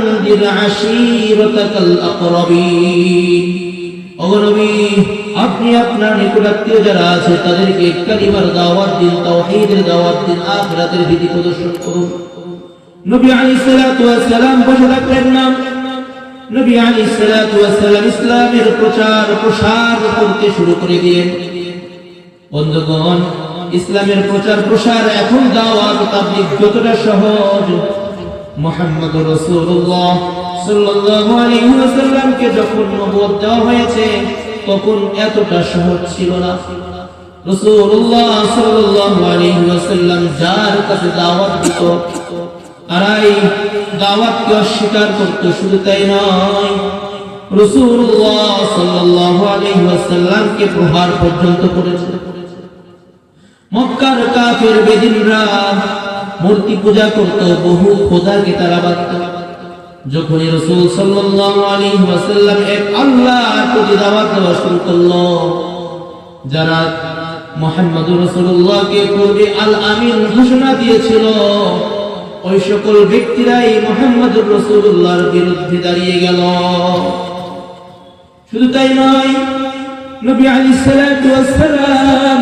وأنذر عشيرتك الأقربين অগনবী আপনি আপনার নিকটাত্মীয় যারা আছে তাদেরকে কালিমার দাওয়াত দিন তাওহীদের দাওয়াত দিন আখিরাতের বিধি প্রদর্শন করুন নবী আলাইহিস সালাতু ওয়াস সালাম বসে থাকলেন না নবী আলাইহিস সালাতু ওয়াস সালাম ইসলামের প্রচার প্রসার করতে শুরু করে দিলেন বন্ধুগণ ইসলামের প্রচার প্রসার এখন দাওয়াত তাবলীগ যতটা সহজ মুহাম্মদ আলাইহি ওয়াসাল্লামকে যখন নবুয়ত দেওয়া হয়েছে, তখন এতটা সহজ ছিল না। যার কাছে দাওয়াত দিত, তারাই দাওয়াতকে অস্বীকার করত, শুধু তাই নয় রাসূলুল্লাহ সাল্লাল্লাহু আলাইহি ওয়াসাল্লামকে প্রহার পর্যন্ত করেছে। মক্কার কাফের বেদিনরা মূর্তি পূজা করত, বহু খোদাকে তারা বাঁধত। যখনই রসুল ওয়াসাল্লাম এক আল্লাহর প্রতি দেওয়া শুরু যারা মোহাম্মদ রসুল্লাহকে আল আমিন ঘোষণা দিয়েছিল, ওই সকল ব্যক্তিরাই মোহাম্মদ রসুল্লাহর বিরুদ্ধে দাঁড়িয়ে গেল। শুধু তাই নয়, নবী আলী সালাম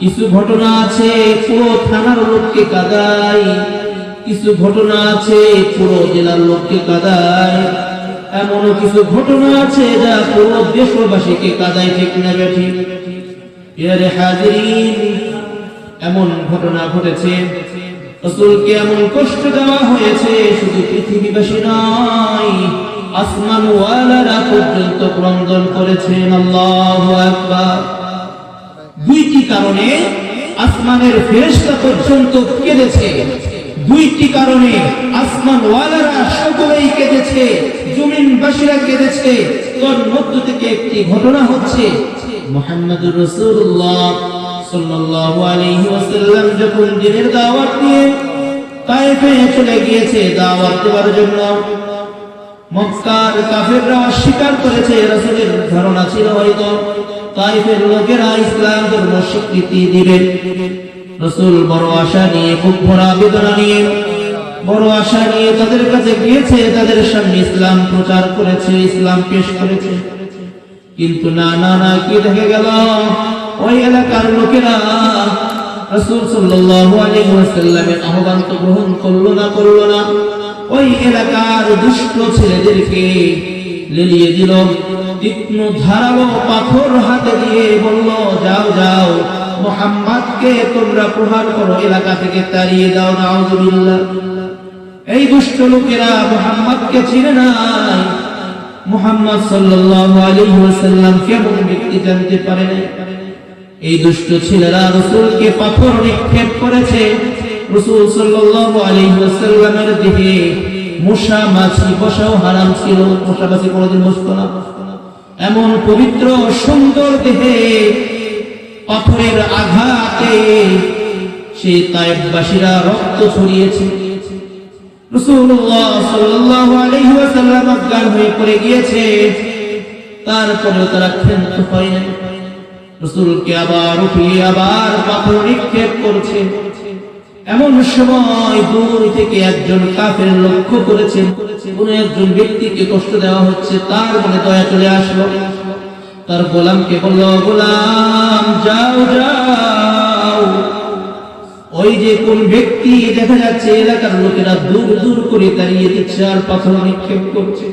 কিছু ঘটনা আছে, পুরো থানার লোককে কাদায়। কিছু ঘটনা আছে, পুরো জেলার লোককে কাদায়। এমনও কিছু ঘটনা আছে যা পুরো দেশবাসীকে কাদায়, ঠিক এর হাজিরিন, এমন ঘটনা ঘটেছে। রসুলকে এমন কষ্ট দেওয়া হয়েছে, শুধু পৃথিবীবাসী নয় আসমান ওয়ালারা পর্যন্ত ক্রন্দন করেছেন, আল্লাহ আকবার। দুইটি কারণে আসমানের ফেরেশতা পর্যন্ত কেঁদেছে। দুইটি কারণে আসমান ওয়ালারা সকলেই কেঁদেছে, জমিনবাসীরা কেঁদেছে। তোর মধ্য থেকে একটি ঘটনা হচ্ছে, মুহাম্মদুর রাসূলুল্লাহ সাল্লাল্লাহু আলাইহি ওয়াসাল্লাম যখন দিনের দাওয়াত নিয়ে তায়েফে চলে গিয়েছে, দাওয়াত দেওয়ার জন্য কাফেররা অস্বীকার করেছে রাসূলের ধারণা ছিল হয়তো তাইফের লোকেরা ইসলাম ধর্ম স্বীকৃতি দিবে। রাসূল বড় আশা নিয়ে, খুব ভরা বেদনা নিয়ে, বড় আশা নিয়ে তাদের কাছে গিয়েছে, তাদের সামনে ইসলাম প্রচার করেছে, ইসলাম পেশ করেছে। কিন্তু না না না, কি দেখে গেল? ওই এলাকার লোকেরা রাসূল সাল্লাল্লাহু আলাইহি ওয়াসাল্লামের আহ্বান তো গ্রহণ করল না করল না। ওই এলাকার দুষ্ট ছেলেদেরকে লেলিয়ে দিল। তীক্ষ্ণ ধারালো পাথর হাতে দিয়ে বলল, যাও যাও, মোহাম্মদকে তোমরা প্রহার করো, এলাকা থেকে তাড়িয়ে দাও, নাউজুবিল্লাহ। এই দুষ্ট লোকেরা মোহাম্মদকে চিনে নাই। মোহাম্মদ সাল্লাল্লাহু আলাইহি ওয়াসাল্লাম কেমন ব্যক্তি জানতে পারে এই দুষ্ট ছেলেরা রসুলকে পাথর নিক্ষেপ করেছে। রসুল সাল্লাল্লাহু আলাইহি ওয়াসাল্লামের দেহে মশা মাছি বসাও হারাম ছিল মশা মাছি কোনোদিন বসতো না। এমন পবিত্র, সুন্দর দেহে পাথরের আঘাতে সেই তায়েববাসীরা রক্ত ছড়িয়েছে। রাসূলুল্লাহ সাল্লাল্লাহু আলাইহি ওয়াসাল্লাম হয়ে পড়ে গিয়েছে। তারপরেও তারা ক্ষান্ত হয় না রসুলকে আবার উঠিয়ে আবার পাথর নিক্ষেপ করছে। এমন সময় দূর থেকে একজন কাফের লক্ষ্য করেছেন, কোন একজন ব্যক্তিকে কষ্ট দেওয়া হচ্ছে, তার মনে দয়া চলে আসলো। তার গোলামকে বলল, গোলাম, যাও যাও। ওই যে কোন ব্যক্তি দেখা যাচ্ছে, এলাকার লোকেরা দূর দূর করে দাঁড়িয়ে দিচ্ছে আর পাথর নিক্ষেপ করছে।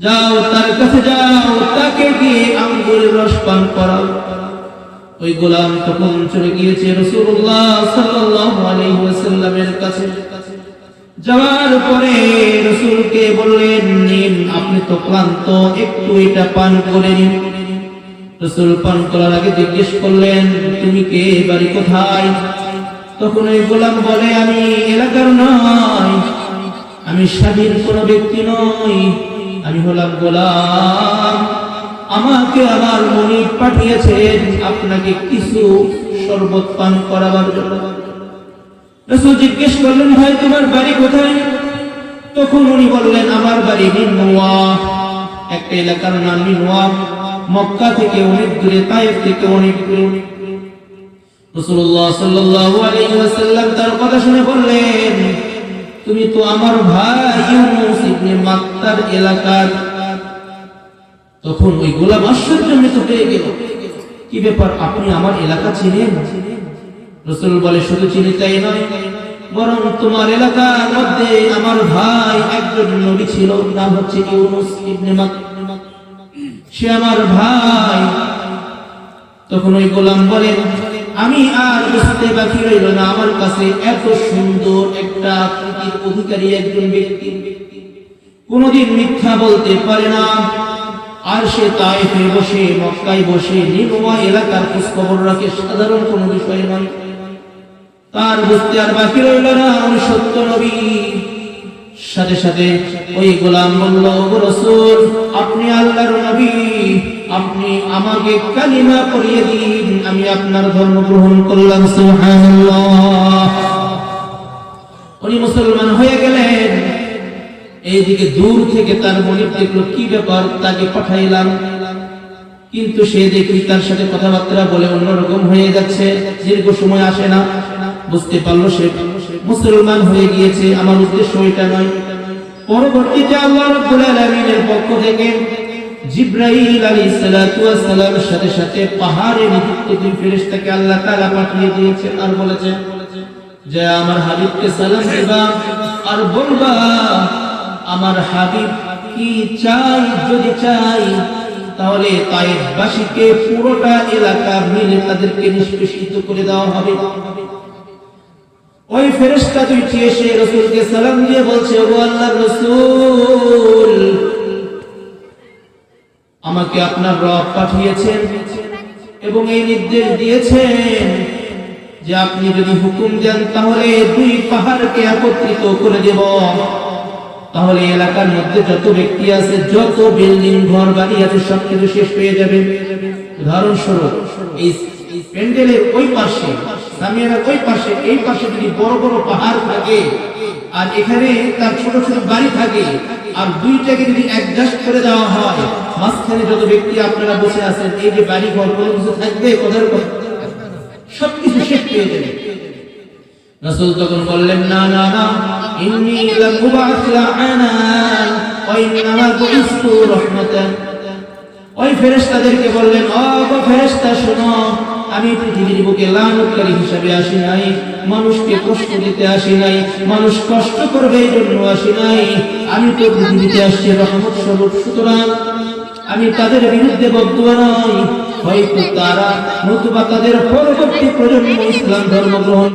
যাও, তার কাছে যাও, তাকে গিয়ে আঙ্গুরের রস পান করাও। ওই গোলাম তখন চলে গিয়েছে রসুল্লাহ ওয়াসাল্লামের কাছে। যাওয়ার পরে রসুলকে বললেন, নিন, আপনি তো ক্লান্ত, একটু এটা পান করে নিন। রসুল পান করার আগে জিজ্ঞেস করলেন, তুমি কে? বাড়ি কোথায়? তখন ওই গোলাম বলে, আমি এলাকার নয়, আমি স্বাধীন কোন ব্যক্তি নই, আমি হলাম গোলাম। আমাকে আমার মনিব পাঠিয়েছেন আপনাকে কিছু শরবত পান করাবার জন্য। রসুল জিজ্ঞেস করলেন, ভাই, তোমার বাড়ি কোথায়? তখন উনি বললেন, আমার বাড়ি নির্মোয়া একটা এলাকার নাম নির্মোয়া মক্কা থেকে অনেক দূরে, তাইফ থেকে অনেক দূরে। রাসূলুল্লাহ সাল্লাল্লাহু আলাইহি ওয়াসাল্লাম তার কথা শুনে বললেন, তুমি তো আমার ভাই ইউনুস ইবনে এলাকার তখন ওই গোলাম আশ্চর্যজনিত হয়ে গেল। কি ব্যাপার, আপনি আমার এলাকা চিনেন? রসুল বলে, শুধু চিনি তাই নয়, বরং তোমার এলাকার মধ্যে আমার ভাই একজন নবী ছিল, নাম হচ্ছে সে আমার ভাই। তখন ওই গোলাম বলেন আমি আর বুঝতে বাকি রইল না, আমার কাছে এত সুন্দর একটা অধিকারী একজন ব্যক্তি। কোনদিন মিথ্যা বলতে পারে না। আর সে তাইফে বসে, মক্কায় বসে নির্মমা এলাকার খোঁজ খবর রাখে, সাধারণ কোনো বিষয় নয়। তার বুঝতে আর বাকি রইল না উনি সত্য নবী। সাথে সাথে ওই গোলাম বলল "ও রসুল, আপনি আল্লাহর নবী, আপনি আমাকে কালিমা পড়িয়ে দিন, আমি আপনার ধর্ম গ্রহণ করলাম, সুবহানাল্লাহ। উনি মুসলমান হয়ে গেলেন। এইদিকে দূর থেকে তার মনে দেখল, কি ব্যাপার? তাকে পাঠাইলাম। কিন্তু সে দেখি তার সাথে কথাবার্তা বলে অন্যরকম হয়ে যাচ্ছে, দীর্ঘ সময় আসে না। বুঝতে পারল সে মুসলমান হয়ে গিয়েছে, আমার উদ্দেশ্য এটা নয়। পরবর্তীতে আল্লাহ রাব্বুল পক্ষ থেকে জিব্রাইল আলাইহিস সালাতু ওয়াস সালামের সাথে সাথে পাহাড়ে নিযুক্ত দুই ফেরেশতাকে আল্লাহ তাআলা পাঠিয়ে দিয়েছেন আর বলেছেন যে আমার হাবিবকে সালাম দিবা আর বলবা আমার হাবিব কি চাই, যদি চাই, তাহলে তাইফবাসীকে পুরোটা এলাকা মিলে তাদেরকে নিষ্পেষিত করে দেওয়া হবে। ওই ফেরেশতা দুইটি এসে রসুলকে সালাম দিয়ে বলছে, ও আল্লাহর রসুল, আমাকে আপনার রব পাঠিয়েছেন এবং এই নির্দেশ দিয়েছেন যে আপনি যদি হুকুম দেন, তাহলে দুই পাহাড়কে একত্রিত করে দেব। তাহলে এলাকার মধ্যে যত ব্যক্তি আছে, যত বিল্ডিং ঘর, বাড়ি আছে সব শেষ হয়ে যাবে। উদাহরণস্বরূপ প্যান্ডেলের ওই পাশে ওই পাশে, এই পাশে যদি বড় বড় পাহাড় থাকে, আর এখানে তার ছোট ছোট বাড়ি থাকে, আর দুইটাকে যদি অ্যাডজাস্ট করে দেওয়া হয়, মাঝখানে যত ব্যক্তি আপনারা বসে আছেন, এই যে বাড়ি ঘর কোনো কিছু থাকবে কথা সবকিছু শেষ হয়ে যাবে। রাসূল তখন বললেন, না না না, ইন্নী লাম উবাস লা'ানান ওয়া ইন্নামা বুইসতু রাহমাতান। ওই ফেরেশতাদেরকে বললেন ও গো ফেরেশতা, শোনো, আমি পৃথিবীর বুকে লানতকারী হিসাবে আসি নাই, মানুষকে কষ্ট দিতে আসি নাই, মানুষ কষ্ট করবে এই জন্য আসি নাই। আমি তো পৃথিবীতে আসছি রহমত স্বরূপ, সুতরাং আমি তাদের বিরুদ্ধে বদুয়া নয় হয়তো তারা নতুবা তাদের পরবর্তী প্রজন্ম ইসলাম ধর্ম গ্রহণ